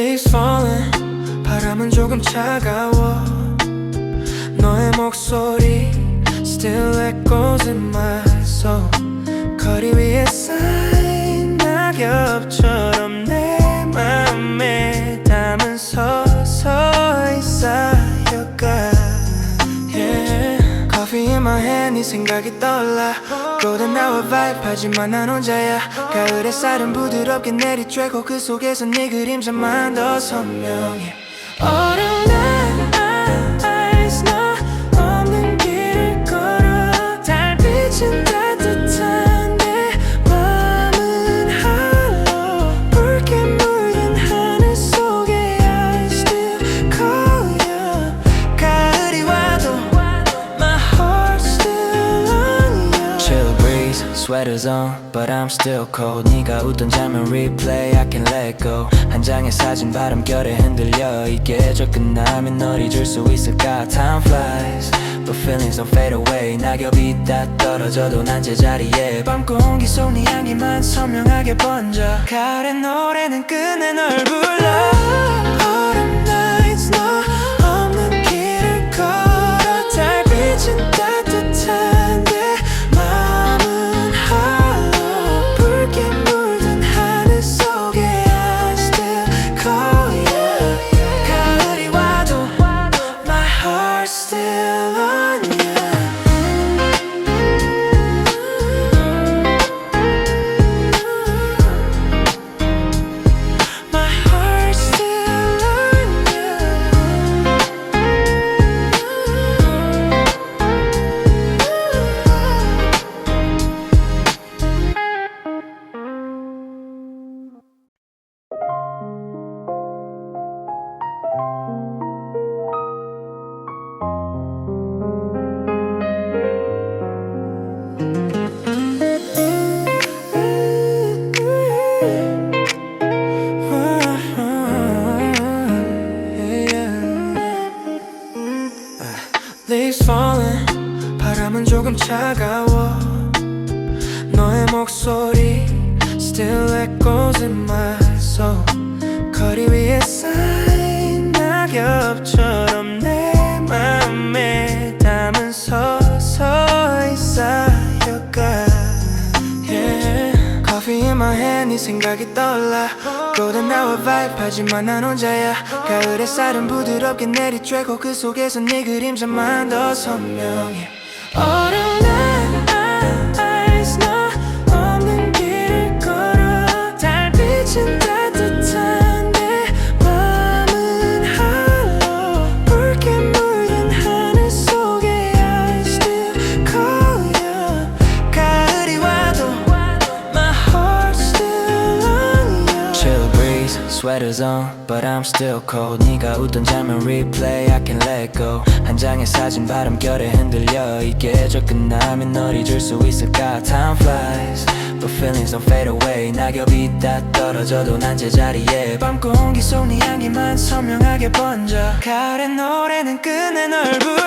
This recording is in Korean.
days falling 바람은 조금 차가워 너의 목소리 still echoes in my hand 네 생각이 떠올라. golden hour vibe 하지만 난 혼자야. 가을 햇살은 부드럽게 내리쬐고 그 속에서 네 그림자만 더 선명해 sweaters on, but I'm still cold. 네가 웃던 장면 replay, I can let go. 한 장의 사진 바람결에 흔들려 이 계절 끝나면 널 잊을 수 있을까? Time flies, but feelings don't fade away. 낙엽이 다 떨어져도 난 제자리에 밤 공기 속네 향기만 선명하게 번져. 가을의 노래는 끝내 널 불러 Leaves falling 바람은 조금 차가워 너의 목소리 Still echoes in my soul 거리 위에 쌓인 낙엽처럼 hand 네 생각이 떠올라. golden hour vibe 하지만 난 혼자야. 가을 햇살은 부드럽게 내리쬐고 그 속에서 네 그림자만 더 선명해 sweaters on, but I'm still cold. 네가 웃던 장면 replay, I can let go. 한 장의 사진 바람결에 흔들려 이 계절 끝나면 널 잊을 수 있을까? Time flies, but feelings don't fade away. 낙엽이 다 떨어져도 난 제자리에 밤 공기 속네 향기만 선명하게 번져. 가을의 노래는 널 불러